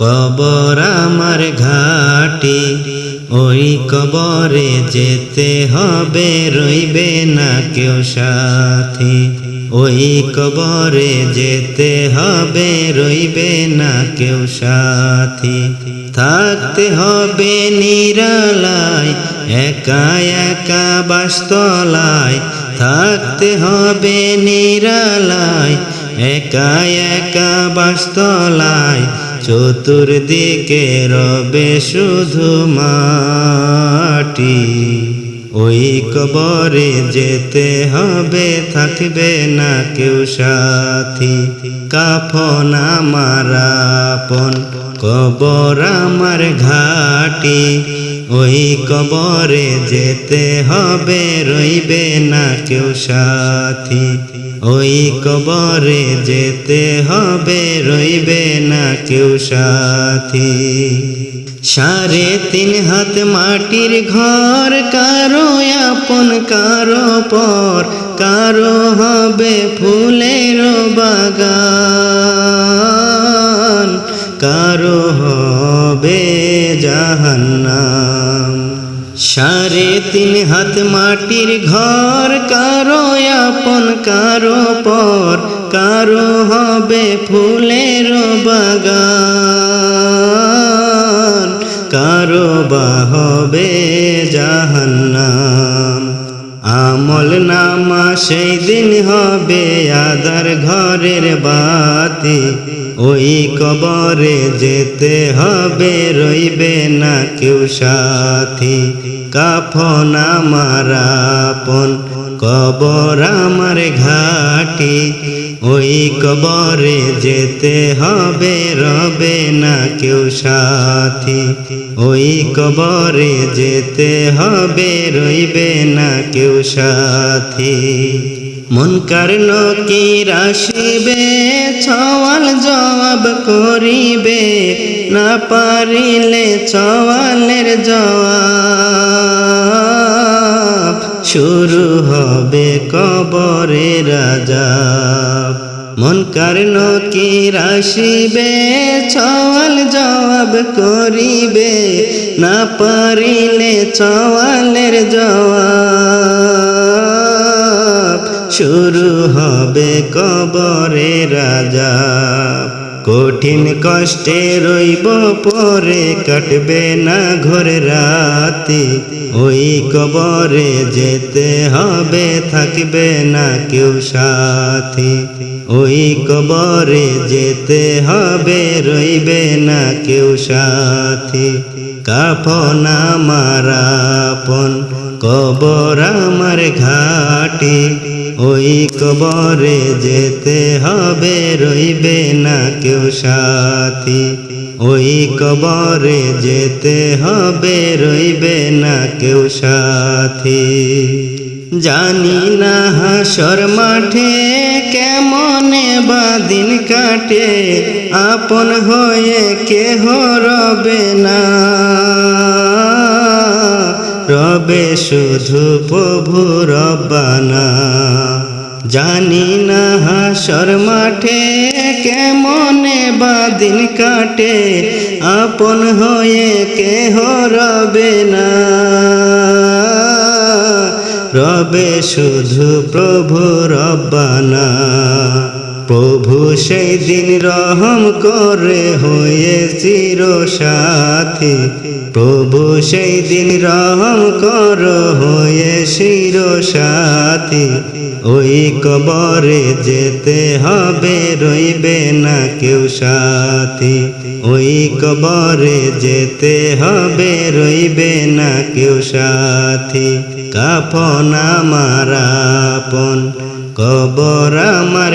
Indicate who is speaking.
Speaker 1: কবর আমার ঘাটি, ওই কবরে যেতে হবে, রইবে না কেউ সাথী। ওই কবরে যেতে হবে, রইবে না কেউ সাথী। থাকতে হবে নিরালায়, একা একা বাস্তলায়। থাকতে হবে নিরালায়, একা একা বাস্তলায়। চতুর্দিকে রবে শুধু মাটি। ওই কবরে যেতে হবে, থাকবে না কেউ সাথী। কাফন আমার আপন, কবর আমার ঘাটি। ওই কবরে যেতে হবে, রইবে না কেউ সাথী। ওই কবরে যেতে হবে, রইবে না কেউ সাথী। সাড়ে তিন হাত মাটির ঘর, কারও আপন, কারও পর, কারও হবে ফুলের বাগান। কারও হবে জাহান্নাম। সাড়ে তিন হাত মাটির ঘর, কারও আপন, কারও পর, কারও হবে ফুলের বাগান, কারও বা হবে জাহান্নাম। আমল নামা, সেই দিন হবে আদার ঘরের বাতি। ওই কবরে যেতে হবে, রইবে না কেউ সাথী। কাফন আমার আপন, কবর আমার ঘাটি। ওই কবরে যেতে হবে, রবে না কেউ সাথী। ওই কবরে যেতে হবে, রইবে না কেউ সাথী। মন কারণ কি রাশিবে, ছওয়াল জবাব করিবে। না পারিলে ছওয়ালের জবাব শুরু হবে কবরে রাজা মন কারণ কি রাশিবে, ছওয়াল জবাব করিবে। না পারিলে ছওয়ালের জবাব শুরু হবে কবরে রাজা। কঠিন কষ্টে রইব, পরে কাটবে না ঘরে রাতি। ওই কবরে যেতে হবে, থাকবে না কেউ সাথী। ওই কবরে যেতে হবে, রইবে না কেউ সাথী। কাফন আমার কবর আমার ঘাটি। ওই কবরে যেতে হবে, রইবে না কেউ সাথী, ওই কবরে যেতে হবে, রইবে না কেউ সাথী। জানি না হাসর মাঠে কেমনে বাদিন কাটে, আপন হয়ে কেহ রবে না। রবে শুধু প্রভু রব্বানা। জানি না হাসর মাঠে কেমনে বাদিন কাটে, আপন হয়ে কেহ রবে না। রবে শুধু প্রভু রব্বানা। প্রভু সেই দিন রহম করে হয়ে চির সাথী প্রভু সেই দিন রহম কর হয়ে শির সাথী ওই কবরে যেতে হবে, রইবে না কেউ সাথী। ওই কবরে যেতে হবে, রইবে না কেউ সাথী। কাফন আমার আপন, কবর আমার